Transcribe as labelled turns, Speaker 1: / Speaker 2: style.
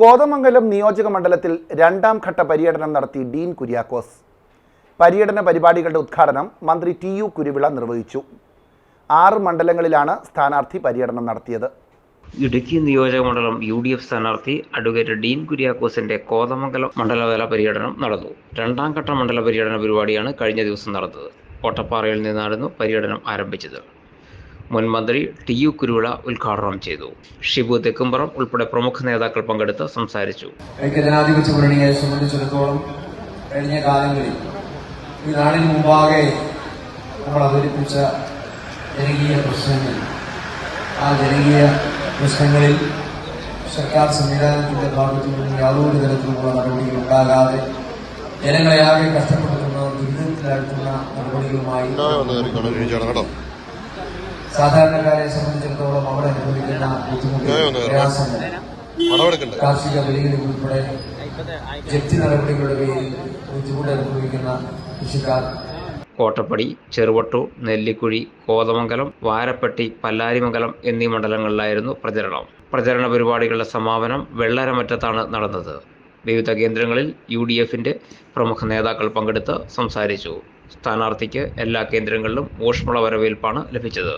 Speaker 1: കോതമംഗലം നിയോജക മണ്ഡലത്തിൽ രണ്ടാം ഘട്ട പര്യടനം നടത്തി ഡീൻ കുര്യാക്കോസ്. പര്യടന പരിപാടികളുടെ ഉദ്ഘാടനം മന്ത്രി ടി യു കുരുവിള നിർവഹിച്ചു. ആറ് മണ്ഡലങ്ങളിലാണ് സ്ഥാനാർത്ഥി പര്യടനം നടത്തിയത്.
Speaker 2: ഇടുക്കി നിയോജക മണ്ഡലം യു ഡി എഫ് സ്ഥാനാർത്ഥി അഡ്വക്കേറ്റ് ഡീൻ കുര്യാക്കോസിന്റെ കോതമംഗലം മണ്ഡലതല പര്യടനം നടന്നു. രണ്ടാം ഘട്ട മണ്ഡല പര്യടന പരിപാടിയാണ് കഴിഞ്ഞ ദിവസം നടന്നത്. ഓട്ടപ്പാറയിൽ നിന്നായിരുന്നു പര്യടനം ആരംഭിച്ചത്. മുൻ മന്ത്രി ടി യു കുരുവിള ഉദ്ഘാടനം ചെയ്തു. ഷിബു തെക്കുംപുറം ഉൾപ്പെടെ പ്രമുഖ നേതാക്കൾ പങ്കെടുത്ത് സംസാരിച്ചു.
Speaker 3: ഐക്യജനാധിപത്യ മുന്നണിയെ സംബന്ധിച്ചിടത്തോളം കഴിഞ്ഞ കാലങ്ങളിൽ ഈ നാടിന് മുമ്പാകെ നമ്മൾ അവതരിപ്പിച്ച ജനകീയ പ്രശ്നങ്ങൾ. ആ ജനകീയ പ്രശ്നങ്ങളിൽ സർക്കാർ സംവിധാനത്തിന്റെ ഭാഗത്തു നിന്നും യാതൊരു തരത്തിലുള്ള നടപടികൾ ഉണ്ടാകാതെ ജനങ്ങളെ ആകെ കഷ്ടപ്പെടുത്തുന്ന ദുരിതത്തിലാഴ്ത്തുന്ന നടപടികളുമായി സാധാരണക്കാരെ സംബന്ധിച്ചിടത്തോളം അവിടെ അനുഭവിക്കുന്ന ബുദ്ധിമുട്ടുകൾ കാർഷിക വിലകളിൽ ഉൾപ്പെടെ ജപ്തി നടപടികളുടെ പേരിൽ ബുദ്ധിമുട്ട് അനുഭവിക്കുന്ന കൃഷിക്കാർ.
Speaker 2: കോട്ടപ്പടി ചെറുവട്ടൂർ നെല്ലിക്കുഴി കോതമംഗലം വാരപ്പെട്ടി പല്ലാരിമംഗലം എന്നീ മണ്ഡലങ്ങളിലായിരുന്നു പ്രചരണം. പ്രചരണ പരിപാടികളുടെ സമാപനം വെള്ളരമറ്റത്താണ് നടന്നത്. വിവിധ കേന്ദ്രങ്ങളിൽ യു ഡി എഫിന്റെ പ്രമുഖ നേതാക്കൾ പങ്കെടുത്ത് സംസാരിച്ചു. സ്ഥാനാർത്ഥിക്ക് എല്ലാ കേന്ദ്രങ്ങളിലും ഊഷ്മള വരവേൽപ്പാണ് ലഭിച്ചത്.